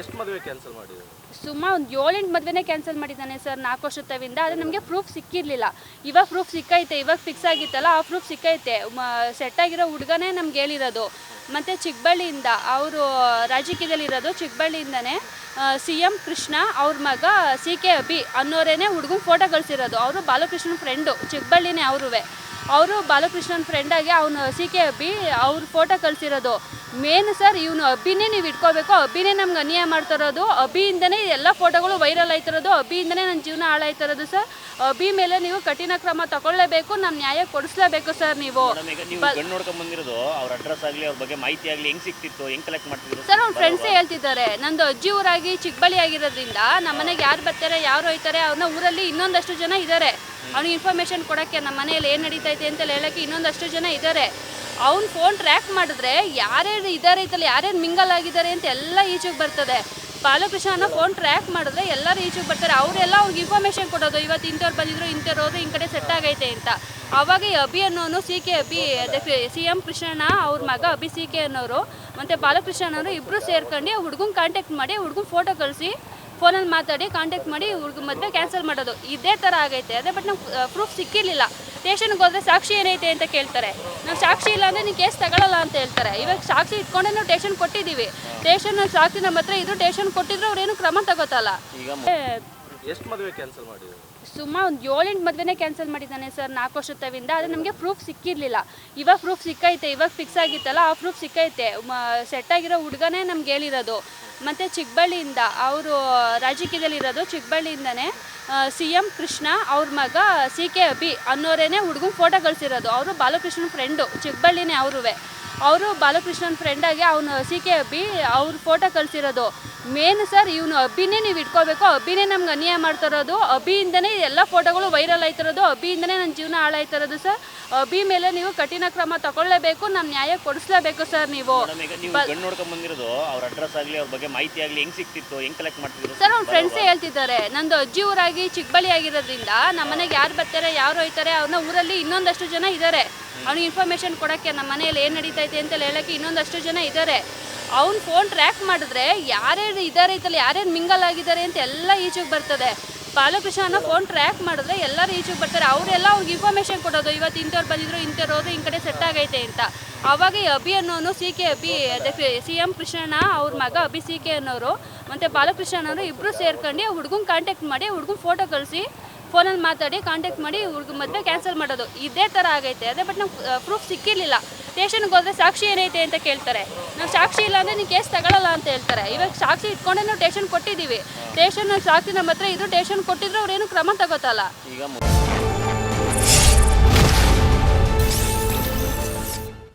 ಎಷ್ಟು ಮದುವೆ ಕ್ಯಾನ್ಸಲ್ ಮಾಡಿದ್ರು? ಸುಮಾರು ಒಂದು ಏಳೆಂಟು ಮದುವೆನೇ ಕ್ಯಾನ್ಸಲ್ ಮಾಡಿದ್ದಾನೆ ಸರ್, ನಾಲ್ಕು ವರ್ಷದ ತವಿಂದ ಆದರೆ ನಮಗೆ ಪ್ರೂಫ್ ಸಿಕ್ಕಿರಲಿಲ್ಲ. ಇವಾಗ ಪ್ರೂಫ್ ಸಿಕ್ಕೈತೆ, ಇವಾಗ ಫಿಕ್ಸ್ ಆಗಿತ್ತಲ್ಲ, ಆ ಪ್ರೂಫ್ ಸಿಕ್ಕೈತೆ. ಸೆಟ್ ಆಗಿರೋ ಹುಡುಗನೇ ನಮ್ಗೆ ಹೇಳಿರೋದು. ಮತ್ತು ಚಿಕ್ಕಬಳ್ಳಿಯಿಂದ, ಅವರು ರಾಜಕೀಯದಲ್ಲಿರೋದು ಚಿಕ್ಕಬಳ್ಳಿಯಿಂದನೇ ಸಿ ಎಂ ಕೃಷ್ಣ ಅವ್ರ ಮಗ ಸಿ ಕೆ ಅಭಿ ಅನ್ನೋರೇನೆ ಹುಡುಗನ ಫೋಟೋ ಕಳಿಸಿರೋದು. ಅವರು ಬಾಲಕೃಷ್ಣನ ಫ್ರೆಂಡು ಚಿಕ್ಕಬಳ್ಳಿನೇ ಅವರುವೆ. ಅವರು ಬಾಲಕೃಷ್ಣನ್ ಫ್ರೆಂಡಾಗಿ ಅವನು ಸಿ ಕೆ ಅಬ್ಬಿ ಅವ್ರ ಫೋಟೋ ಕಳಿಸಿರೋದು. ಮೇನ್ ಸರ್ ಇವನು ಅಬ್ಬಿನೇ ನೀವು ಇಟ್ಕೋಬೇಕು. ಅಬ್ಬಿನೇ ನಮ್ಗೆ ಅನ್ಯಾಯ ಮಾಡ್ತಿರೋದು. ಅಬ್ಬಿಯಿಂದನೇ ಎಲ್ಲ ಫೋಟೋಗಳು ವೈರಲ್ ಆಯ್ತಿರೋದು. ಅಬ್ಬಿಯಿಂದನೇ ನನ್ನ ಜೀವನ ಹಾಳಾಯ್ತಿರೋದು ಸರ್ ಅಬ್ಬಿ ಮೇಲೆ ನೀವು ಕಠಿಣ ಕ್ರಮ ತಗೊಳ್ಳೇಬೇಕು. ನಮ್ಮ ನ್ಯಾಯ ಕೊಡಿಸ್ಲೇಬೇಕು ಸರ್ ನೀವು. ಅವ್ರ ಅಡ್ರೆಸ್ ಆಗಲಿ ಅವ್ರ ಬಗ್ಗೆ ಮಾಹಿತಿ ಆಗಲಿ ಹೆಂಗೆ ಸಿಕ್ತಿತ್ತು ಹೆಂಗೆ ಕಲೆಕ್ಟ್ ಮಾಡ್ತಿದ್ರು? ಸರ್ ಅವ್ರ ಫ್ರೆಂಡ್ಸೇ ಹೇಳ್ತಿದ್ದಾರೆ. ನಂದು ಅಜ್ಜಿ ಊರಾಗಿ ಚಿಕ್ಕಬಳ್ಳಿ ಆಗಿರೋದ್ರಿಂದ ನಮ್ಮ ಮನೆಗೆ ಯಾರು ಬರ್ತಾರೆ ಯಾರು ಹೋಯ್ತಾರೆ ಅವ್ರನ್ನ ಊರಲ್ಲಿ ಇನ್ನೊಂದಷ್ಟು ಜನ ಇದ್ದಾರೆ ಅವ್ನಿಗೆ ಇನ್ಫಾರ್ಮೇಶನ್ ಕೊಡೋಕ್ಕೆ ನಮ್ಮ ಮನೆಯಲ್ಲಿ ಏನು ನಡೀತೈತೆ ಅಂತ ಹೇಳೋಕ್ಕೆ ಇನ್ನೊಂದಷ್ಟು ಜನ ಇದ್ದಾರೆ ಅವ್ನ ಫೋನ್ ಟ್ರ್ಯಾಕ್ ಮಾಡಿದ್ರೆ ಯಾರ್ಯಾರು ಇದ್ದಾರೆ ಐತಲ್ಲ ಯಾರ್ಯಾರು ಮಿಂಗಲ್ ಆಗಿದ್ದಾರೆ ಅಂತ ಎಲ್ಲ ಈಚೆಗೆ ಬರ್ತದೆ. ಬಾಲಕೃಷ್ಣನ ಫೋನ್ ಟ್ರ್ಯಾಕ್ ಮಾಡಿದ್ರೆ ಎಲ್ಲರೂ ಈಚೆಗೆ ಬರ್ತಾರೆ. ಅವರೆಲ್ಲ ಅವ್ರಿಗೆ ಇನ್ಫಾರ್ಮೇಶನ್ ಕೊಡೋದು, ಇವತ್ತು ಇಂಥವ್ರು ಬಂದಿದ್ರು, ಇಂಥವ್ರು ಹೋದ್ರೆ ಈ ಕಡೆ ಸೆಟ್ ಆಗೈತೆ ಅಂತ. ಅವಾಗ ಈ ಅಭಿ ಅನ್ನೋನು C K Abhi C M Krishnanna ಅವ್ರ ಮಗ ಅಭಿ ಸಿ ಕೆ ಅನ್ನೋರು, ಮತ್ತು ಬಾಲಕೃಷ್ಣನವರು ಇಬ್ಬರು ಸೇರ್ಕೊಂಡು ಹುಡುಗನ ಕಾಂಟ್ಯಾಕ್ಟ್ ಮಾಡಿ, ಹುಡುಗನ ಫೋಟೋ ಕಳಿಸಿ ಫೋನಲ್ಲಿ ಮಾತಾಡಿ ಕಾಂಟ್ಯಾಕ್ಟ್ ಮಾಡಿ ಹುಡುಗ ಮದುವೆ ಕ್ಯಾನ್ಸಲ್ ಮಾಡೋದು. ಇದೇ ಥರ ಆಗೈತೆ. ಅದೇ ಬಟ್ ನಮ್ಗೆ ಪ್ರೂಫ್ ಸಿಕ್ಕಿರಲಿಲ್ಲ. ಸ್ಟೇಷನ್ಗೆ ಹೋದರೆ ಸಾಕ್ಷಿ ಏನೈತೆ ಅಂತ ಕೇಳ್ತಾರೆ. ನಾವು ಸಾಕ್ಷಿ ಇಲ್ಲ ಅಂದರೆ ನೀವು ಕೇಸ್ ತಗೊಳ್ಳಲ್ಲ ಅಂತ ಹೇಳ್ತಾರೆ. ಇವಾಗ ಸಾಕ್ಷಿ ಇಟ್ಕೊಂಡೆ ನಾವು ಟೇಷನ್ ಕೊಟ್ಟಿದ್ದೀವಿ. ಟೇಷನ್ ಸಾಕ್ಷಿ ನಮ್ಮ ಹತ್ರ ಇದು ಟೇಷನ್ ಕೊಟ್ಟಿದ್ರು ಅವ್ರೇನು ಕ್ರಮ ತಗೋತಲ್ಲ ಈಗ ಎಷ್ಟು ಮದುವೆ ಕ್ಯಾನ್ಸಲ್ ಮಾಡಿದ್ರು? ಸುಮಾರು ಒಂದು ಏಳೆಂಟು ಮದುವೆನೇ ಕ್ಯಾನ್ಸಲ್ ಮಾಡಿದ್ದಾನೆ ಸರ್, ನಾಲ್ಕು ವರ್ಷದ ತವಿಂದ ಆದರೆ ನಮಗೆ ಪ್ರೂಫ್ ಸಿಕ್ಕಿರಲಿಲ್ಲ. ಇವಾಗ ಪ್ರೂಫ್ ಸಿಕ್ಕೈತೆ, ಇವಾಗ ಫಿಕ್ಸ್ ಆಗಿತ್ತಲ್ಲ, ಆ ಪ್ರೂಫ್ ಸಿಕ್ಕೈತೆ. ಸೆಟ್ ಆಗಿರೋ ಹುಡುಗನೇ ನಮ್ಗೆ ಹೇಳಿರೋದು. ಮತ್ತು ಚಿಕ್ಕಬಳ್ಳಿಯಿಂದ, ಅವರು ರಾಜಕೀಯದಲ್ಲಿರೋದು ಚಿಕ್ಕಬಳ್ಳಿಯಿಂದನೇ ಸಿ ಎಂ ಕೃಷ್ಣ ಅವ್ರ ಮಗ ಸಿ ಕೆ ಅಭಿ ಅನ್ನೋರೇನೆ ಹುಡುಗನ ಫೋಟೋ ಕಳಿಸಿರೋದು. ಅವರು ಬಾಲಕೃಷ್ಣನ ಫ್ರೆಂಡು ಚಿಕ್ಕಬಳ್ಳಿನೇ ಅವರುವೆ. ಅವರು ಬಾಲಕೃಷ್ಣನ ಫ್ರೆಂಡಾಗಿ ಅವನು ಸಿ ಕೆ ಅಭಿ ಅವ್ರ ಫೋಟೋ ಕಳಿಸಿರೋದು. ಮೇನ್ ಸರ್ ಇವನು ಅಬ್ಬಿನೇ ನೀವು ಇಟ್ಕೋಬೇಕು. ಅಬ್ಬಿನೇ ನಮ್ಗೆ ಅನ್ಯಾಯ ಮಾಡ್ತಿರೋದು ಅಬ್ಬಿಯಿಂದನೇ ಎಲ್ಲ ಫೋಟೋಗಳು ವೈರಲ್ ಆಯ್ತಿರೋದು. ಅಬ್ಬಿಯಿಂದನೇ ನನ್ನ ಜೀವನ ಹಾಳಾಯ್ತಿರೋದು ಸರ್. ಅಬ್ಬಿ ಮೇಲೆ ನೀವು ಕಠಿಣ ಕ್ರಮ ತಗೊಳ್ಳೇಬೇಕು. ನಮ್ಮ ನ್ಯಾಯ ಕೊಡಿಸ್ಲೇಬೇಕು ಸರ್ ನೀವು. ಬಂದಿರೋದು ಅವ್ರ ಅಡ್ರೆಸ್ ಆಗಲಿ ಅವ್ರ ಬಗ್ಗೆ ಮಾಹಿತಿ ಆಗಲಿ ಹೆಂಗ್ ಸಿಕ್ತಿತ್ತು ಹೆಂಗ್ ಕಲೆಕ್ಟ್ ಮಾಡ್ತಿದ್ರು ಸರ್ ಅವ್ರ ಫ್ರೆಂಡ್ಸೇ ಹೇಳ್ತಿದ್ದಾರೆ. ನಂದು ಅಜ್ಜಿ ಊರಾಗಿ ಚಿಕ್ಕಬಳ್ಳಿ ಆಗಿರೋದ್ರಿಂದ ನಮ್ಮ ಮನೆಗೆ ಯಾರು ಬರ್ತಾರೆ ಯಾರು ಹೋಯ್ತಾರೆ ಅವ್ರನ್ನ ಊರಲ್ಲಿ ಇನ್ನೊಂದಷ್ಟು ಜನ ಇದ್ದಾರೆ ಅವ್ನಿಗೆ ಇನ್ಫಾರ್ಮೇಶನ್ ಕೊಡೋಕ್ಕೆ ನಮ್ಮ ಮನೆಯಲ್ಲಿ ಏನು ನಡೀತೈತೆ ಅಂತ ಹೇಳೋಕ್ಕೆ ಇನ್ನೊಂದಷ್ಟು ಜನ ಇದ್ದಾರೆ ಅವ್ನ ಫೋನ್ ಟ್ರ್ಯಾಕ್ ಮಾಡಿದ್ರೆ ಯಾರ್ಯಾರು ಇದ್ದಾರೆ ಐತಲ್ಲ ಯಾರ್ಯಾರು ಮಿಂಗಲ್ ಆಗಿದ್ದಾರೆ ಅಂತ ಎಲ್ಲ ಈಚೆಗೆ ಬರ್ತದೆ. ಬಾಲಕೃಷ್ಣನ ಫೋನ್ ಟ್ರ್ಯಾಕ್ ಮಾಡಿದ್ರೆ ಎಲ್ಲರೂ ಈಚೆಗೆ ಬರ್ತಾರೆ. ಅವರೆಲ್ಲ ಅವ್ರಿಗೆ ಇನ್ಫಾರ್ಮೇಷನ್ ಕೊಡೋದು, ಇವತ್ತು ಇಂಥವ್ರು ಬಂದಿದ್ರು, ಇಂಥವ್ರು ಹೋದ್ರೆ, ಈ ಕಡೆ ಸೆಟ್ ಆಗೈತೆ ಅಂತ. ಅವಾಗ ಈ ಅಭಿ ಅನ್ನೋನು ಸಿ ಕೆ ಅಭಿ ಅದಕ್ಕೆ ಸಿ ಎಂ ಕೃಷ್ಣಣ್ಣ, ಅವ್ರ ಮಗ ಅಭಿ ಸಿ ಕೆ ಅನ್ನೋರು, ಮತ್ತು ಬಾಲಕೃಷ್ಣನವರು ಇಬ್ಬರು ಸೇರ್ಕೊಂಡು ಹುಡುಗನ ಕಾಂಟ್ಯಾಕ್ಟ್ ಮಾಡಿ ಹುಡುಗನ ಫೋಟೋ ಕಳಿಸಿ ಫೋನಲ್ಲಿ ಮಾತಾಡಿ ಕಾಂಟ್ಯಾಕ್ಟ್ ಮಾಡಿ, ಹುಡುಗ ಮದುವೆ ಕ್ಯಾನ್ಸಲ್ ಮಾಡೋದು. ಇದೇ ಥರ ಆಗೈತೆ. ಅದೇ ಬಟ್ ನಮ್ಗೆ ಪ್ರೂಫ್ ಸಿಕ್ಕಿರಲಿಲ್ಲ. ಸ್ಟೇಷನ್ಗೆ ಹೋದ್ರೆ ಸಾಕ್ಷಿ ಏನೈತೆ ಅಂತ ಕೇಳ್ತಾರೆ. ನಾವು ಸಾಕ್ಷಿ ಇಲ್ಲ ಅಂದರೆ ನೀವು ಕೇಸ್ ತಗೊಳ್ಳಲ್ಲ ಅಂತ ಹೇಳ್ತಾರೆ. ಇವಾಗ ಸಾಕ್ಷಿ ಇಟ್ಕೊಂಡೆ ನಾವು ಟೇಷನ್ ಕೊಟ್ಟಿದ್ದೀವಿ. ಟೇಷನ್ ಸಾಕ್ಷಿ ನಮ್ಮ ಹತ್ರ ಇದು ಟೇಷನ್ ಕೊಟ್ಟಿದ್ರು ಅವ್ರೇನು ಕ್ರಮ ತಗೋತಲ್ಲ